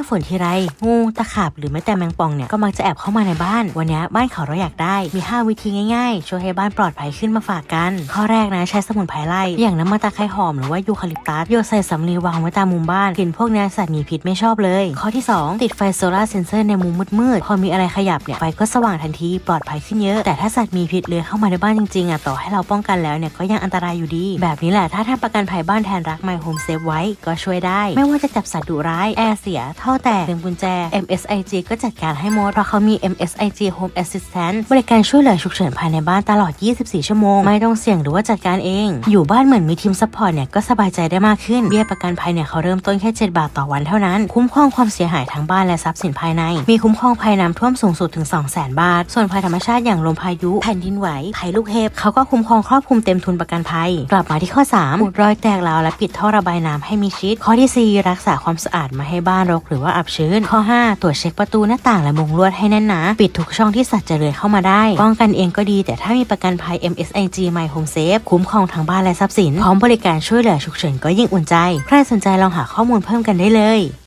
าฝนทีไร งูตะขาบหรือแม้แต่แมงป่องเนี่ยก็มักจะแอบเข้ามาในบ้าน วันนี้บ้านเขาเราอยากได้มี 5 วิธีง่ายๆ ช่วยให้บ้านปลอดภัยขึ้นมาฝากกัน ข้อแรกนะใช้สมุนไพรไล่อย่างน้ำมันตะไคร้หอมหรือว่ายูคาลิปตัสโยนใส่สำลีวางไว้ตามมุมบ้านกลิ่นพวกนี้สัตว์มีพิษไม่ชอบเลย ข้อที่ 2 ติดไฟโซลาร์เซนเซอร์ในมุมมืดๆพอมีอะไรขยับเนี่ยไฟก็สว่างทันทีปลอดภัยขึ้นเยอะ แต่ถ้าสัตว์มีพิษเลื้อยเข้ามาในบ้านจริงๆอะต่อให้เราป้องกันแล้วเนี่ยก็ยังอันตรายอยู่ดี แบบนี้แหละถ้าทำประกันภัยบ้านแทนรัก My Home Safe ไว้ก็ช่วยได้ ไม่ว่าจะจับสัตว์ดุร้ายแอร์เสียท่อแตกดึงกุญแจ MSIG ก็จัดการให้หมดเพราะเขามี MSIG Home Assistant บริการช่วยเหลือฉุกเฉินภายในบ้านตลอด 24 ชั่วโมง ไม่ต้องเสี่ยงหรือว่าจัดการเอง อยู่บ้านเหมือนมีทีมซัพพอร์ตเนี่ยก็สบายใจได้มากขึ้น เบี้ยประกันภัยเนี่ยเขาเริ่มต้นแค่ 7 บาทต่อวันเท่านั้น คุ้มครองความเสียหายทั้งบ้านและทรัพย์สินภายใน มีคุ้มครองภัยน้ำท่วมสูงสุดถึง 200,000 บาท ส่วนภัยธรรมชาติอย่างลมพายุแผ่นดินไหวภัยลูกเห็บเขาก็คุ้มครองครอบคลุมเต็มทุนประกันภัย กลับมาที่ข้อ 3 อุดรอยแตกราวและปิดท่อระบายน้ำให้มีชิด ข้อที่ 4 รักษาความสะอาดม่ให้บ้านรกหรือว่าอับชื้น ข้อ 5 ตรวจเช็คประตูหน้าต่างและมุงลวดให้แน่นหนา ปิดทุกช่องที่สัตว์จะเลื้อยเข้ามาได้ ป้องกันเองก็ดี แต่ถ้ามีประกันภัย MSIG My Home Safe คุ้มครองทั้งบ้านและทรัพย์สิน พร้อมบริการช่วยเหลือฉุกเฉินก็ยิ่งอุ่นใจ ใครสนใจลองหาข้อมูลเพิ่มกันได้เลย